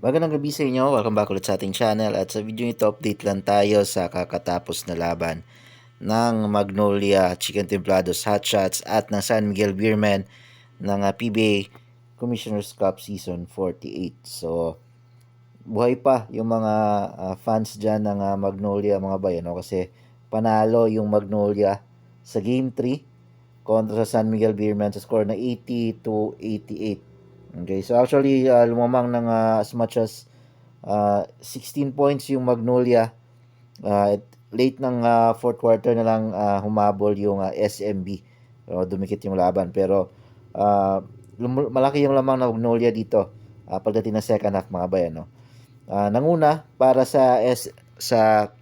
Magandang gabi sa inyo. Welcome back ulit sa ating channel. At sa video ito, update lang tayo sa kakatapos na laban ng Magnolia Chicken Templados Hot Shots at ng San Miguel Beerman ng uh, PBA Commissioner's Cup Season 48. So, buhay pa yung mga uh, fans dyan ng uh, Magnolia mga bayan. No? Kasi panalo yung Magnolia sa Game 3 kontra sa San Miguel Beerman sa score na 80 to 88. Okay, so actually uh, lumamang ng uh, as much as uh, 16 points yung Magnolia. Uh, late ng uh, fourth quarter na lang uh, humabol yung uh, SMB. So, dumikit yung laban pero uh, malaki yung lamang ng Magnolia dito uh, pagdating ng second half mga bayan no. Uh, nanguna para sa S sa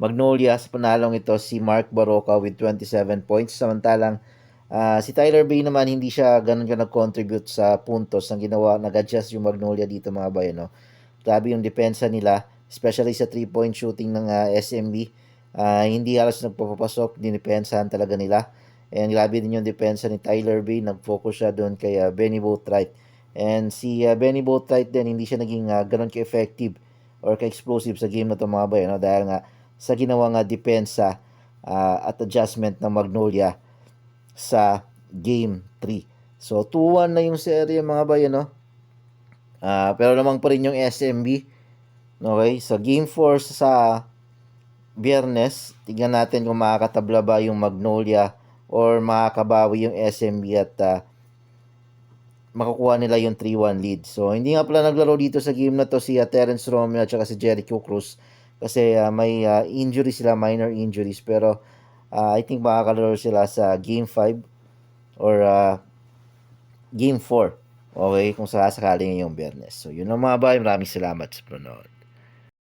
Magnolia sa panalong ito si Mark Baroka with 27 points samantalang Uh, si Tyler Bay naman hindi siya ganun ka nag-contribute sa puntos ng ginawa, nag-adjust yung Magnolia dito mga bayan. No? Grabe yung depensa nila, especially sa 3-point shooting ng uh, SMB. Uh, hindi halos nagpapapasok, dinipensahan talaga nila. And grabe din yung depensa ni Tyler Bay, nag-focus siya doon kay uh, Benny Boatwright. And si uh, Benny Boatwright din, hindi siya naging uh, ganun ka-effective or ka-explosive sa game na ito mga bayan. No? Dahil nga sa ginawa nga depensa uh, at adjustment ng Magnolia sa Game 3. So, 2-1 na yung serye mga bayan, no? Uh, pero naman pa rin yung SMB. Okay, sa Game 4 sa Biyernes, tignan natin kung makakatabla ba yung Magnolia or makakabawi yung SMB at uh, makukuha nila yung 3-1 lead. So, hindi nga pala naglaro dito sa game na to si uh, Terence Romeo at si Jericho Cruz kasi uh, may uh, injuries sila, minor injuries. Pero uh, I think makakalaro sila sa Game 5 or uh, Game 4. Okay, kung sakasakali ngayong Biyernes. So, yun lang mga bay. Maraming salamat sa panonood.